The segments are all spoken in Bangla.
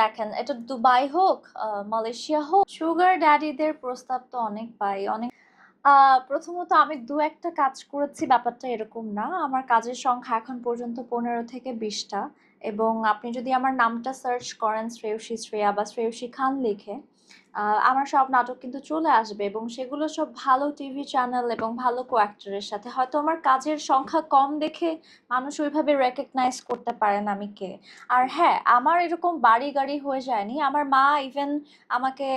দেখেন, এটা দুবাই হোক মালয়েশিয়া হোক সুগার ড্যাডিদের প্রস্তাব তো অনেক পাই অনেক প্রথমত আমি দু একটা কাজ করেছি, ব্যাপারটা এরকম না। আমার কাজের সংখ্যা এখন পর্যন্ত পনেরো থেকে বিশটা এবং আপনি যদি আমার নামটা সার্চ করেন শ্রেয়সী শ্রেয়া বা শ্রেয়সী খান লিখে আমার সব নাটক কিন্তু চলে আসবে এবং সেগুলো সব ভালো টিভি চ্যানেল এবং ভালো কো অ্যাক্টরের সাথে। হয়তো আমার কাজের সংখ্যা কম দেখে মানুষ ওইভাবে রেকগনাইজ করতে পারেন আমি কে আর হ্যাঁ আমার এরকম বাড়ি গাড়ি হয়ে যায়নি। আমার মা ইভেন আমাকে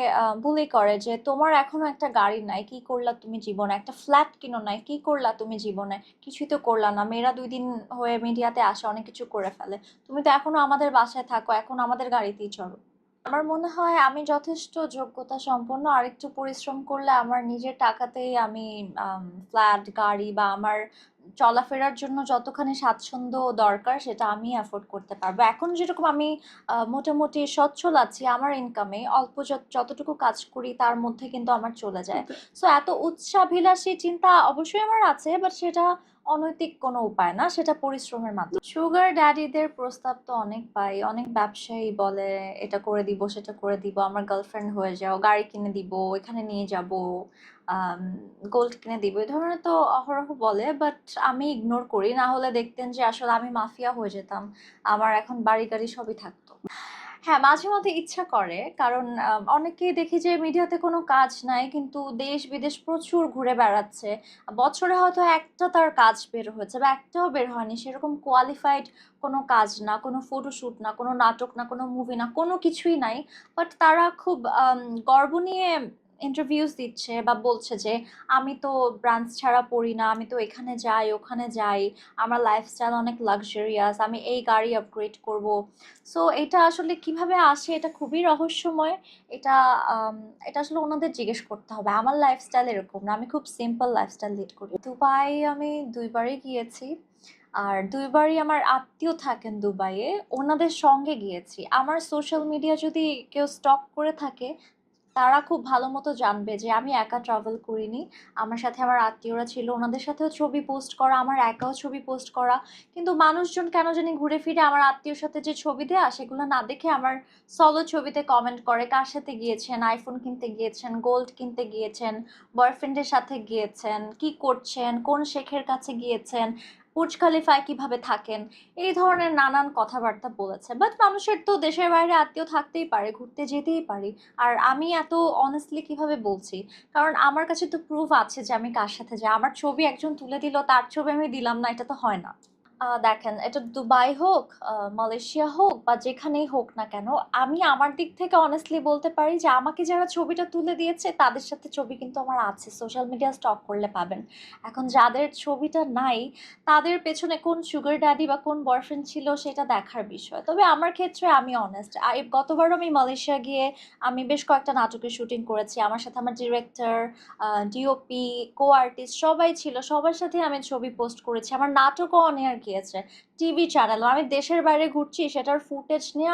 বুলি করে যে, তোমার এখনও একটা গাড়ি নাই, কি করলা তুমি জীবনে? একটা ফ্ল্যাট কিনো নাই, কি করলা তুমি জীবনে? কিছুই তো করলা না। মেয়েরা দুই দিন হয়ে মিডিয়াতে আসে, অনেক কিছু করে ফেলে। তুমি তো এখনও আমাদের বাসায় থাকো, এখন আমাদের গাড়িতেই চড়ো। আমার মনে হয় আমি যথেষ্ট যোগ্যতা সম্পন্ন। আর একটু পরিশ্রম করলে আমার নিজের টাকাতেই আমি ফ্ল্যাট গাড়ি বা আমার চলাফেরার জন্য যতখানি স্বাচ্ছন্দ্য দরকার সেটা আমি অ্যাফোর্ড করতে পারব। এখন যেরকম আমি মোটামুটি সচ্ছল আছি আমার ইনকামে অল্প যতটুকু কাজ করি তার মধ্যে কিন্তু আমার চলে যায়। সো এত উচ্চাভিলাষী চিন্তা অবশ্যই আমার আছে বাট সেটা অনৈতিক কোনো উপায় না, সেটা পরিশ্রমের মাধ্যমে। সুগার ড্যাডিদের প্রস্তাব তো অনেক পাই, অনেক ব্যবসায়ী বলে, এটা করে দিব, সেটা করে দিব, আমার গার্লফ্রেন্ড হয়ে যাও, গাড়ি কিনে দিব, এখানে নিয়ে যাব গোল্ড কিনে দিব। এই ধরনের তো অহরহ বলে বাট আমি ইগনোর করি। না হলে দেখতেন যে আসলে আমি মাফিয়া হয়ে যেতাম, আমার এখন বাড়ি গাড়ি সবই থাকতো। হ্যাঁ মাঝে মাঝে ইচ্ছা করে। কারণ অনেকেই দেখি যে মিডিয়াতে কোনো কাজ নাই, কিন্তু দেশ বিদেশ প্রচুর ঘুরে বেড়াচ্ছে। বছরে হয়তো একটা তার কাজ বের হয়েছে বা একটাও বের হয়নি। সেরকম কোয়ালিফাইড কোনো কাজ না, কোনো ফটোশ্যুট না, কোনো নাটক না, কোনো মুভি না, কোনো কিছুই নাই। বাট তারা খুব গর্ব নিয়ে ইন্টারভিউস দিচ্ছে বা বলছে যে, আমি তো ব্রাঞ্চ ছাড়া পড়ি না, আমি তো এখানে যাই, ওখানে যাই, আমার লাইফস্টাইল অনেক লাক্সারিয়াস আমি এই গাড়ি আপগ্রেড করব। সো এটা আসলে কীভাবে আসে এটা খুবই রহস্যময়। এটা এটা আসলে ওনাদের জিজ্ঞেস করতে হবে। আমার লাইফস্টাইল এরকম না, আমি খুব সিম্পল লাইফস্টাইল লিড করি। দুবাই আমি দুইবারই গিয়েছি। আর দুইবারই আমার আত্মীয় থাকেন দুবাইয়ে, ওনাদের সঙ্গে গিয়েছি। আমার সোশ্যাল মিডিয়া যদি কেউ স্টক করে থাকে তারা খুব ভালো মতো জানবে যে আমি একা ট্রাভেল করিনি। আমার সাথে আমার আত্মীয়রা ছিল, ওনাদের সাথেও ছবি পোস্ট করা, আমার একাও ছবি পোস্ট করা। কিন্তু মানুষজন কেন জানি ঘুরে ফিরে আমার আত্মীয়র সাথে যে ছবি দেয়া, সেগুলো না দেখে আমার সলো ছবিতে কমেন্ট করে, কার সাথে গিয়েছেন? আইফোন কিনতে গিয়েছেন? গোল্ড কিনতে গিয়েছেন? বয়ফ্রেন্ডের সাথে গিয়েছেন? কি করছেন? কোন শেখের কাছে গিয়েছেন? বুর্জ খালিফায় কীভাবে থাকেন, এই ধরনের নানান কথাবার্তা বলেছে। বাট মানুষের তো দেশের বাইরে আত্মীয় থাকতেই পারে, ঘুরতে যেতেই পারি। আর আমি এত অনেস্টলি কীভাবে বলছি? কারণ আমার কাছে তো প্রুফ আছে যে আমি কার সাথে যাই আমার ছবি একজন তুলে দিল, তার ছবি আমি দিলাম না, এটা তো হয় না। দেখেন, এটা দুবাই হোক মালয়েশিয়া হোক বা যেখানেই হোক না কেন, আমি আমার দিক থেকে অনেস্টলি বলতে পারি যে আমাকে যারা ছবিটা তুলে দিয়েছে, তাদের সাথে ছবি কিন্তু আমার আছে। সোশ্যাল মিডিয়া স্টক করলে পাবেন। এখন যাদের ছবিটা নাই, তাদের পেছনে কোন সুগার ড্যাডি বা কোন বয়ফ্রেন্ড ছিল সেটা দেখার বিষয়। তবে আমার ক্ষেত্রে আমি অনেস্ট গতবারও আমি মালয়েশিয়া গিয়ে আমি বেশ কয়েকটা নাটকের শুটিং করেছি। আমার সাথে আমার ডিরেক্টর ডিওপি কো আর্টিস্ট সবাই ছিল, সবার সাথে আমি ছবি পোস্ট করেছি। আমার নাটকও অন এয়ার গিয়েছে টিভি চ্যানেলও আমি দেশের বাইরে ঘুরছি সেটার ফুটেজ নিয়ে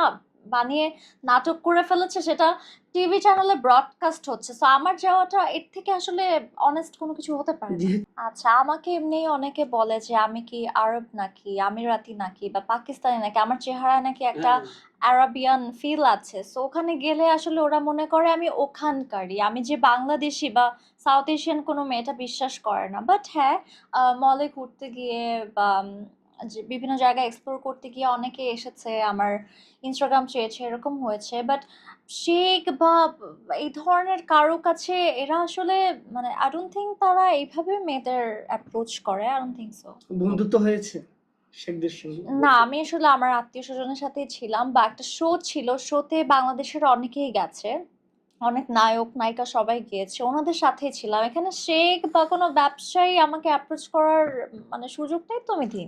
বানিয়ে নাটক করে ফেলেছে সেটা টিভি চ্যানেলে ব্রডকাস্ট হচ্ছে। সো আমার যাওয়াটা এর থেকে আসলে অনেস্ট কোনো কিছু হতে পারে আচ্ছা আমাকে এমনি অনেকে বলে যে আমি কি আরব নাকি আমিরাতি নাকি বা পাকিস্তানি নাকি? আমার চেহারা নাকি একটা আরাবিয়ান ফিল আছে। সো ওখানে গেলে আসলে ওরা মনে করে আমি ওখানকারই আমি যে বাংলাদেশি বা সাউথ এশিয়ান কোনো মেয়েটা বিশ্বাস করে না। বাট হ্যাঁ মলে ঘুরতে গিয়ে বা যে বিভিন্ন জায়গায় এক্সপ্লোর করতে গিয়ে অনেকে এসেছে আমার ইনস্টাগ্রাম চেয়েছে এরকম হয়েছে। বাট শেখ বা এই ধরনের কারও কাছে এরা আসলে মানে আই ডোন্ট থিঙ্ক তারা এইভাবে মেয়েদের অ্যাপ্রোচ করে আই ডোন্ট থিঙ্ক সো বন্ধুত্ব হয়েছে শেখদের সঙ্গে? না আমি আসলে আমার আত্মীয় স্বজনের সাথেই ছিলাম বা একটা শো ছিল শোতে বাংলাদেশের অনেকেই গেছে অনেক নায়ক নায়িকা সবাই গিয়েছে ওনাদের সাথেই ছিলাম। এখানে শেখ বা কোনো ব্যবসায়ী আমাকে অ্যাপ্রোচ করার মানে সুযোগটাই তো আমি দিই